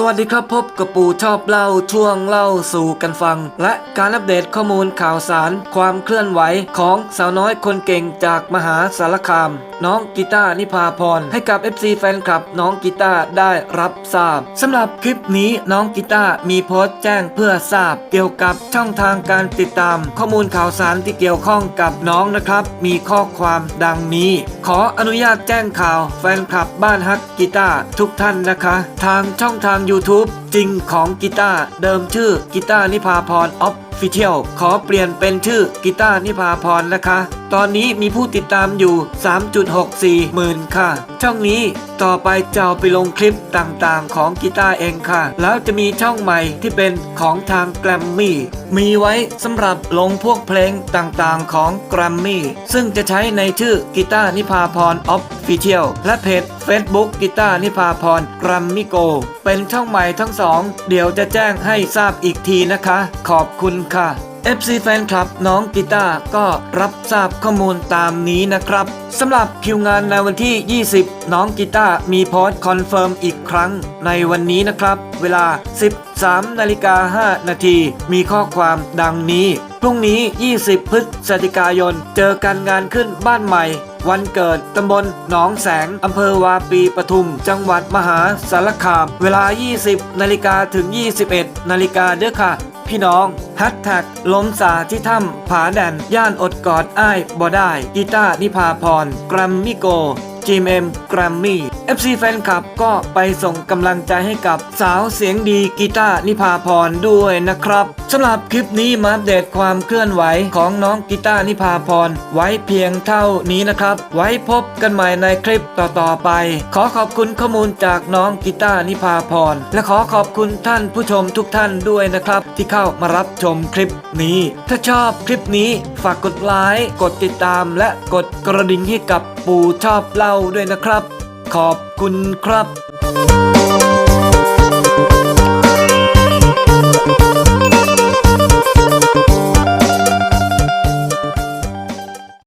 สวัสดีครับพบกับปู่ชอบเล่าช่วงเล่าสู่กันฟัง และการอัปเดตข้อมูลข่าวสาร ความเคลื่อนไหวของสาวน้อยคนเก่งจากมหาสารคาม น้องกีตานิพาพร ให้กับ FC แฟนคลับน้องกีตาได้รับทราบสำหรับคลิปนี้น้องกีตามีโพสต์แจ้งเพื่อทราบ เกี่ยวกับช่องทางการติดตาม ข้อมูลข่าวสารที่เกี่ยวข้องกับน้องนะครับ มีข้อความดังนี้ ขออนุญาตแจ้งข่าวแฟนคลับบ้านฮักกีตาร์ทุกท่านนะคะ ทางช่องทาง YouTube จริงของกีตาร์เดิมชื่อกีตาร์นิพาพรออฟฟิเชียลขอเปลี่ยนเป็นชื่อกีตาร์นิพาพรนะคะ ตอนนี้มีผู้ติดตามอยู่ 3.64 หมื่นค่ะ ช่องนี้ต่อไปจะเอาไปลงคลิปต่างๆ ของกีตาร์เองค่ะ แล้วจะมีช่องใหม่ที่เป็นของทางแกรมมี่มีไว้สำหรับลงพวกเพลงต่างๆของแกรมมี่ซึ่งจะใช้ในชื่อกีตาร์นิพาพรออฟฟิเชียลและเพจ Facebook กีตาร์นิพาพรแกรมมี่โกเป็นช่องใหม่ทั้งสองเดี๋ยวจะแจ้งให้ทราบอีกทีนะคะ ขอบคุณค่ะ FC แฟนคลับน้องกีตาร์ก็รับทราบข้อมูลตามนี้นะครับสำหรับคิวงานในวันที่ 20 น้องกีตาร์มีโพสต์คอนเฟิร์มอีกครั้งในวันนี้นะครับ เวลา 13นาฬิกา5นาทีมีข้อความดังนี้ พรุ่งนี้ 20 พฤศจิกายน เจอกันงานขึ้นบ้านใหม่ วันเกิดตำบลหนองแสง อำเภอวาปีปทุม จังหวัดมหาสารคาม เวลา 20 นาฬิกาถึง 21 นาฬิกาเด้อค่ะ พี่น้องแฮชแท็กลมสาที่ถ้ำผาแดน ย่านอดกอดอ้ายบ่ได้กีตาร์นิพาพร กรัมมิโก GMM แกรมมี่ FC แฟนคลับก็ไปส่งกำลังใจให้กับสาวเสียงดีกีตาร์นิพาพรด้วยนะครับสำหรับคลิปนี้มาอัปเดตความเคลื่อนไหวของน้องกีตาร์นิพาพรไว้เพียงเท่านี้นะครับ ไว้พบกันใหม่ในคลิปต่อๆไป ขอขอบคุณข้อมูลจากน้องกีตาร์นิพาพรและขอขอบคุณท่านผู้ชมทุกท่านด้วยนะครับ ที่เข้ามารับชมคลิปนี้ ถ้าชอบคลิปนี้ฝากกดไลค์กดติดตามและกดกระดิ่งให้กับ ปู่ชอบเล่าด้วยนะครับ ขอบคุณครับ